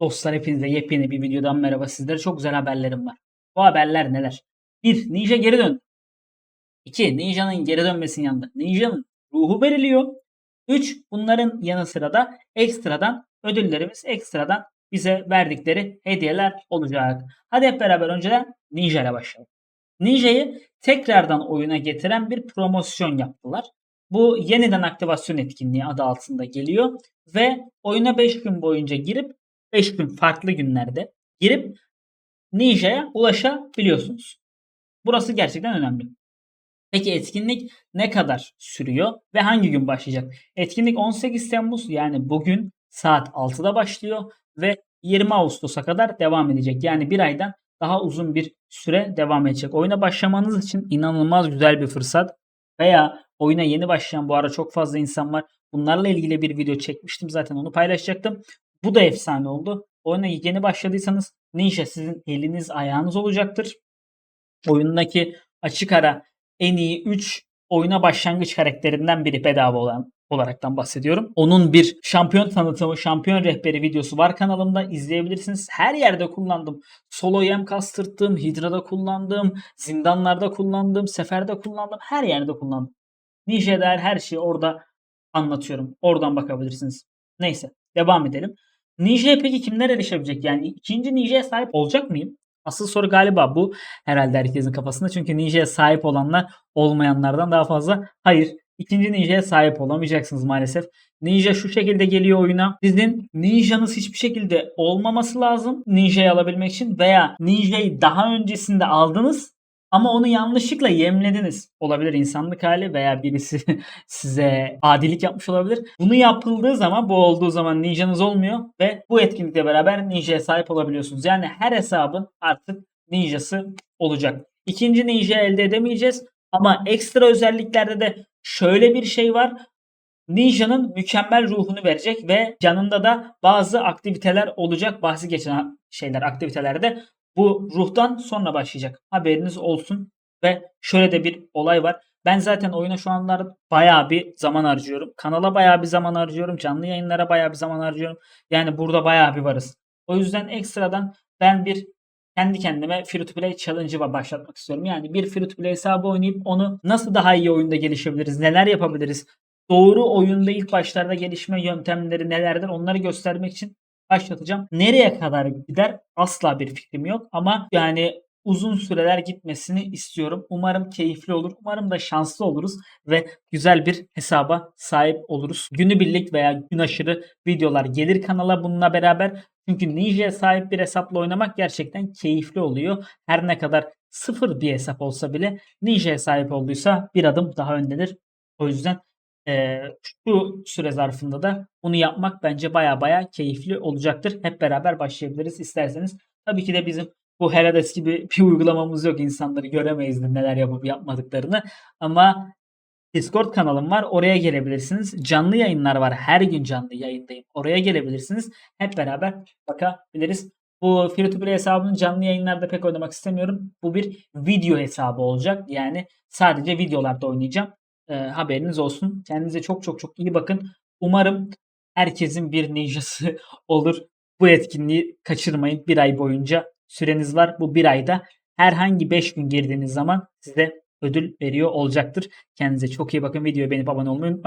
Dostlar hepinize yepyeni bir videodan merhaba. Sizlere çok güzel haberlerim var. Bu haberler neler? 1. Ninja geri dön. 2. Ninja'nın geri dönmesinin yanında Ninja'nın ruhu veriliyor. 3. Bunların yanı sıra da ekstradan ödüllerimiz ekstradan bize verdikleri hediyeler olacak. Hadi hep beraber önceden Ninja ile başlayalım. Ninja'yı tekrardan oyuna getiren bir promosyon yaptılar. Bu yeniden aktivasyon etkinliği adı altında geliyor ve oyuna 5 gün boyunca girip 5 gün farklı günlerde girip Ninja'ya ulaşabiliyorsunuz. Burası gerçekten önemli. Peki etkinlik ne kadar sürüyor ve hangi gün başlayacak? Etkinlik 18 Temmuz yani bugün saat 6'da başlıyor ve 20 Ağustos'a kadar devam edecek. Yani bir aydan daha uzun bir süre devam edecek. Oyuna başlamanız için inanılmaz güzel bir fırsat. Veya oyuna yeni başlayan bu ara çok fazla insan var. Bunlarla ilgili bir video çekmiştim zaten onu paylaşacaktım. Bu da efsane oldu. Oyuna yeni başladıysanız Ninja sizin eliniz ayağınız olacaktır. Oyundaki açık ara en iyi 3 oyuna başlangıç karakterinden biri bedava olan olaraktan bahsediyorum. Onun bir şampiyon tanıtımı, şampiyon rehberi videosu var kanalımda izleyebilirsiniz. Her yerde kullandım. Solo yem kastırttım, Hidra'da kullandım, zindanlarda kullandım, seferde kullandım, her yerde kullandım. Ninja'ya dair her şeyi orada anlatıyorum. Oradan bakabilirsiniz. Neyse devam edelim. Ninja'ya peki kimler erişebilecek? Yani ikinci Ninja'ya sahip olacak mıyım? Asıl soru galiba bu herhalde herkesin kafasında. Çünkü Ninja'ya sahip olanlar olmayanlardan daha fazla. Hayır. ikinci Ninja'ya sahip olamayacaksınız maalesef. Ninja şu şekilde geliyor oyuna. Sizin Ninja'nız hiçbir şekilde olmaması lazım. Ninja'yı alabilmek için veya Ninja'yı daha öncesinde aldınız ama onu yanlışlıkla yemlediniz. Olabilir insanlık hali veya birisi size adilik yapmış olabilir. Bunu yapıldığı zaman bu olduğu zaman ninjanız olmuyor ve bu etkinlikle beraber ninjaya sahip olabiliyorsunuz. Yani her hesabın artık ninjası olacak. İkinci ninja elde edemeyeceğiz ama ekstra özelliklerde de şöyle bir şey var. Ninja'nın mükemmel ruhunu verecek ve yanında da bazı aktiviteler olacak. Bahsi geçen şeyler aktivitelerde bu ruhtan sonra başlayacak. Haberiniz olsun. Ve şöyle de bir olay var. Ben zaten oyuna şu anlar bayağı bir zaman harcıyorum. Kanala bayağı bir zaman harcıyorum. Canlı yayınlara bayağı bir zaman harcıyorum. Yani burada bayağı bir varız. O yüzden ekstradan ben bir kendi kendime free to play challenge'ı başlatmak istiyorum. Yani bir free to play hesabı oynayıp onu nasıl daha iyi oyunda gelişebiliriz, neler yapabiliriz, doğru oyunda ilk başlarda gelişme yöntemleri nelerdir onları göstermek için başlatacağım. Nereye kadar gider asla bir fikrim yok ama yani uzun süreler gitmesini istiyorum. Umarım keyifli olur. Umarım da şanslı oluruz ve güzel bir hesaba sahip oluruz. Günübirlik veya gün aşırı videolar gelir kanala bununla beraber. Çünkü Ninja'ya sahip bir hesapla oynamak gerçekten keyifli oluyor. Her ne kadar sıfır bir hesap olsa bile Ninja'ya sahip olduysa bir adım daha öndedir. O yüzden e, şu süre zarfında da bunu yapmak bence baya baya keyifli olacaktır. Hep beraber başlayabiliriz isterseniz. Tabii ki de bizim bu Herades gibi bir uygulamamız yok. İnsanları göremeyiz de neler yapıp yapmadıklarını. Ama Discord kanalım var. Oraya gelebilirsiniz. Canlı yayınlar var. Her gün canlı yayındayım. Oraya gelebilirsiniz. Hep beraber bakabiliriz. Bu free to play hesabını canlı yayınlarda pek oynamak istemiyorum. Bu bir video hesabı olacak. Yani sadece videolarda oynayacağım. E, haberiniz olsun. Kendinize çok çok çok iyi bakın. Umarım herkesin bir ninjası olur. Bu etkinliği kaçırmayın. Bir ay boyunca süreniz var. Bu bir ayda herhangi 5 gün girdiğiniz zaman size ödül veriyor olacaktır. Kendinize çok iyi bakın. Videoyu beğenip abone olmayı unutmayın.